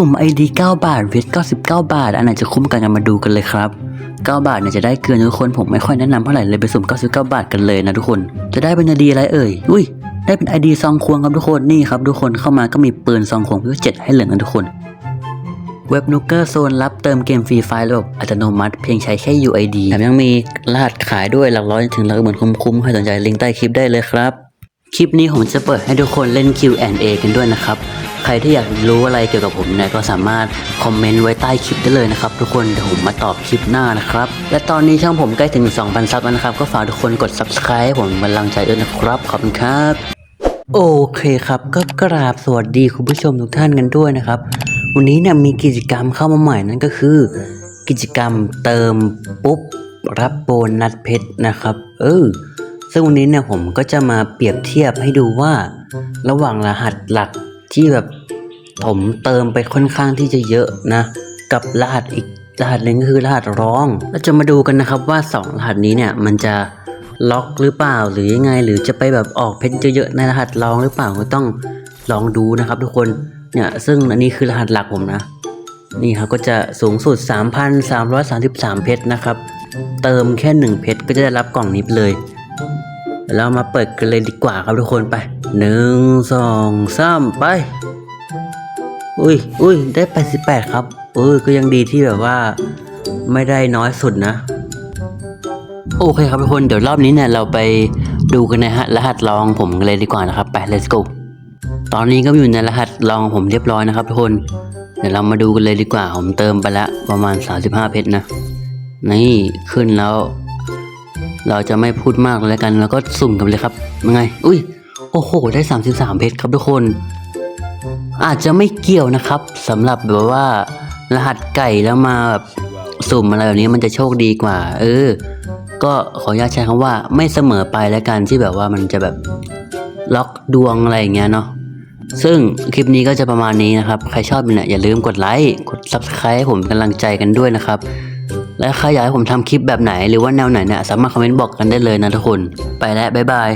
สุ่ม ID 9 บาทเวท99 บาท อันไหนจะคุ้มกันกันมาดูกันเลยครับ 9 บาทเนี่ยจะได้เกินทุกคนผมไม่ค่อยแนะนำเท่าไหร่เลยไปสุ่ม 99 บาทกันเลยนะทุกคน จะได้เป็น ID อะไรเอ่ย อุ้ย ได้เป็น ID ซองควงครับทุกคน นี่ครับทุกคนเข้ามาก็มีปืนซองควงเพื่อเจ็ดให้เหลืองกันทุกคน เว็บนูเกอร์โซนรับเติมเกมฟรีไฟล์ระบบอัตโนมัติ เพียงใช้แค่ UID แถมยังมีรหัสขายด้วยหลักร้อยถึงหลักหมื่นคุ้มๆใครสนใจลิงก์ใต้คลิปได้เลยครับ คลิปนี้ผมจะเปิดให้ทุกคนเล่น Q&A กันด้วยนะครับ ใครที่อยากรู้อะไรเกี่ยวกับผมเนี่ยก็สามารถคอมเมนต์ไว้ใต้คลิปได้เลยนะครับ ทุกคนเดี๋ยวผมมาตอบคลิปหน้านะครับ และตอนนี้ช่องผมใกล้ถึง 2,000 ซับแล้วนะครับ ก็ฝากทุกคนกด subscribe ให้ผมเป็นกำลังใจด้วยนะครับ ขอบคุณครับ โอเคครับ ก็กราบสวัสดีคุณผู้ชมทุกท่านกันด้วยนะครับ วันนี้เนี่ยมีกิจกรรมเข้ามาใหม่นั่นก็คือ กิจกรรมเติมปุ๊บรับโบนัสเพชรนะครับ เออ ซึ่งวันนี้เนี่ยผมก็จะมาเปรียบเทียบให้ดูว่า ระหว่างรหัสหลักที่แบบผมเติมไปค่อนข้างที่จะเยอะนะ กับรหัสอีกรหัสหนึ่งก็คือรหัสร้องเราจะมาดูกันนะครับว่าสองรหัสนี้เนี่ยมันจะล็อกหรือเปล่าหรือยังไง หรือจะไปแบบออกเพชรเยอะๆในรหัสร้องหรือเปล่าก็ต้องลองดูนะครับทุกคนเนี่ยซึ่งอันนี้คือรหัสหลักผมนะ นี่ครับก็จะสูงสุด 3,333 เพชรนะครับ เติมแค่ 1 เพชรก็จะได้รับกล่องนี้ไปเลย เรามาเปิดกันเลยดีกว่าครับทุกคนไปหนึ่งสองสามไป อุ้ยอุ้ยได้ 88 ครับเออก็ยังดีที่แบบว่า ไม่ได้น้อยสุดนะ โอเคครับทุกคนเดี๋ยวรอบนี้เนี่ยเราไปดูกันนะฮะรหัสรองผมกันเลยดีกว่านะครับ ไป let's go ตอนนี้ก็อยู่ในรหัสรองผมเรียบร้อยนะครับทุกคนเดี๋ยวเรามาดูกันเลยดีกว่า ผมเติมไปละประมาณ 35 เพชรนะ นี่ขึ้นแล้ว เราจะไม่พูดมากแล้วกัน แล้วก็สุ่มกันเลยครับยังไง อุ้ย โอ้โห ได้ 33 เพชรครับทุกคน อาจจะไม่เกี่ยวนะครับสำหรับแบบว่ารหัสไก่แล้วมาแบบสุ่มอะไรแบบนี้มันจะโชคดีกว่า เออ ก็ขออนุญาตใช้คำว่าไม่เสมอไปแล้วกันที่แบบว่ามันจะแบบล็อกดวงอะไรอย่างเงี้ยเนาะซึ่งคลิปนี้ก็จะประมาณนี้นะครับ ใครชอบเนี่ยอย่าลืมกดไลค์กด subscribe ให้ผมกำลังใจกันด้วยนะครับ และใครอยากให้ผมทำคลิปแบบไหนหรือว่าแนวไหนเนี่ยสามารถคอมเมนต์บอกกันได้เลยนะทุกคน ไปแล้วบ๊ายบาย